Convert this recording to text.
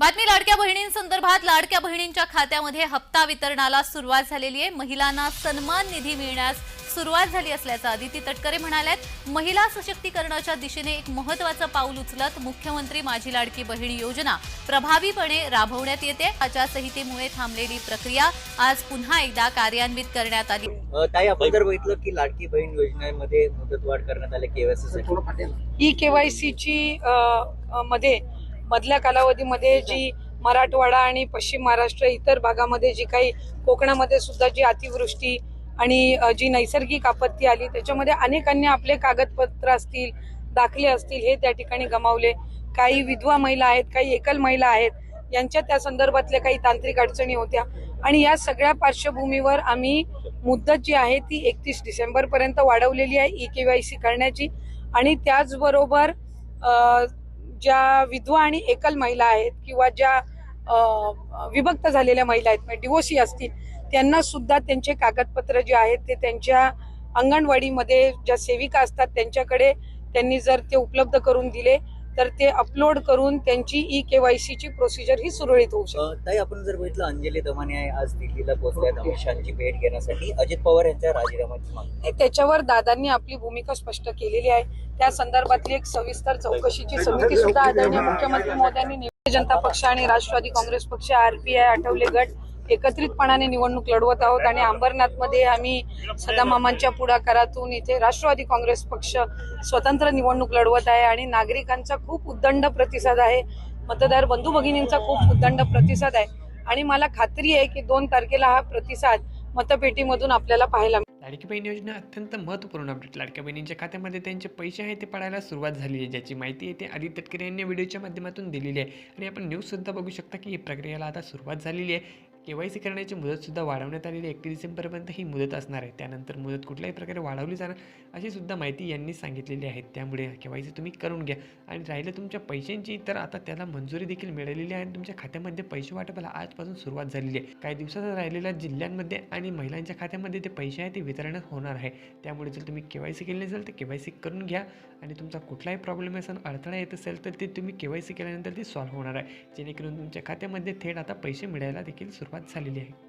बातमी लाडक्या बहिणींसंदर्भात लाडक्या बहिणींच्या खात्यामध्ये हप्ता वितरणाला सुरुवात झालेली आहे. महिलांना सन्मान निधी मिळण्यास सुरुवात झाली असल्याचं आदिती तटकरे म्हणाल्यात. महिला सशक्तीकरणाच्या दिशेने एक महत्वाचं पाऊल उचलत मुख्यमंत्री माझी लाडकी बहीण योजना प्रभावीपणे राबवण्यात येते. आचारसंहितेमुळे थांबलेली प्रक्रिया आज पुन्हा एकदा कार्यान्वित करण्यात आली. ताई आपण जर बघितलं की लाडकी बहीण योजनेमध्ये मुदतवाढ करण्यात आली केवायसी ई केवायसीची मध्ये मधल्या कालावधीमध्ये जी मराठवाडा आणि पश्चिम महाराष्ट्र इतर भागामध्ये जी काही कोकणामध्ये सुद्धा जी अतिवृष्टी आणि जी नैसर्गिक आपत्ती आली त्याच्यामध्ये अनेकांनी आपले कागदपत्र असतील दाखले असतील हे त्या ठिकाणी गमावले. काही विधवा महिला आहेत काही एकल महिला आहेत यांच्या त्या संदर्भातल्या काही तांत्रिक अडचणी होत्या. आणि या सगळ्या पार्श्वभूमीवर आम्ही मुदत जी आहे ती एकतीस डिसेंबर पर्यंत वाढवलेली आहे ई केवायसी करण्याची. आणि त्याचबरोबर ज्या विधवा आणि एकल महिला आहेत किंवा ज्या विभक्त झालेल्या महिला आहेत म्हणजे डिवोसी असतील त्यांना सुद्धा त्यांचे कागदपत्र जे आहेत ते त्यांच्या अंगणवाडीमध्ये ज्या सेविका असतात त्यांच्याकडे त्यांनी जर ते उपलब्ध करून दिले तर ते अपलोड करून त्यांची ई केवायसीची प्रोसिजर ही सुरळीत होऊ शकते. ताई आपण जर बघितलं अंजली दमाने आज दिल्लीला पोहोचल्यात अमित शहाची भेट घेण्यासाठी अजित पवार यांच्या राजीनाम्याची मागणी. त्याच्यावर दादांनी आपली भूमिका स्पष्ट केलेली आहे. त्या संदर्भातली एक सविस्तर चौकशीची समिती सुद्धा आदरणीय मुख्यमंत्री मोदयांनी जनता पक्ष आणि राष्ट्रवादी काँग्रेस पक्ष आरपीआय आठवले गट एकत्रितपणाने निवडणूक लढवत आहोत आणि अंबरनाथमध्ये आम्ही सदामामांच्या पुढाकारातून इथे राष्ट्रवादी काँग्रेस पक्ष स्वतंत्र निवडणूक लढवत आहे आणि नागरिकांचा खूप उद्दंड प्रतिसाद आहे. मतदार बंधू भगिनींचा खूप उद्दंड प्रतिसाद आहे. आणि मला खात्री आहे की दोन तारखेला हा प्रतिसाद मतपेटीमधून आपल्याला पाहायला मिळेल. लाडकी बहीण योजना अत्यंत महत्त्वपूर्ण अपडेट लाडक्या बहिणींच्या खात्यामध्ये त्यांचे पैसे आहेत ते पडायला सुरुवात झाली आहे ज्याची माहिती आहे ते आदित्य तटकरे यांनी व्हिडिओच्या माध्यमातून दिलेली आहे. आणि आपण न्यूजसुद्धा बघू शकता की ही प्रक्रियेला आता सुरुवात झालेली आहे. के वाय सी करण्याची मुदतसुद्धा वाढवण्यात आलेली आहे. एकतीस डिसेंबरपर्यंत ही मुदत असणार आहे. त्यानंतर मुदत कुठल्याही प्रकारे वाढवली जाणार अशी सुद्धा माहिती यांनी सांगितलेली आहे. त्यामुळे के वाय सी तुम्ही करून घ्या. आणि राहिलं तुमच्या पैशांची तर आता त्याला मंजुरी देखील मिळालेली आहे आणि तुमच्या खात्यामध्ये पैसे वाटपाला आजपासून सुरुवात झालेली आहे. काही दिवसात राहिलेल्या जिल्ह्यांमध्ये आणि महिलांच्या खात्यामध्ये ते पैसे आहे ते वितरण होणार आहे. त्यामुळे जर तुम्ही के वाय सी केली नसेल तर के वाय सी करून घ्या. आणि तुमचा कुठलाही प्रॉब्लेम असेल अडथळा येत असेल तर ते तुम्ही के वाय सी केल्यानंतर ते सॉल्व्ह होणार आहे. जेणेकरून तुमच्या खात्यामध्ये थेट आता पैसे मिळायला देखील सुरुवात झालेली आहे.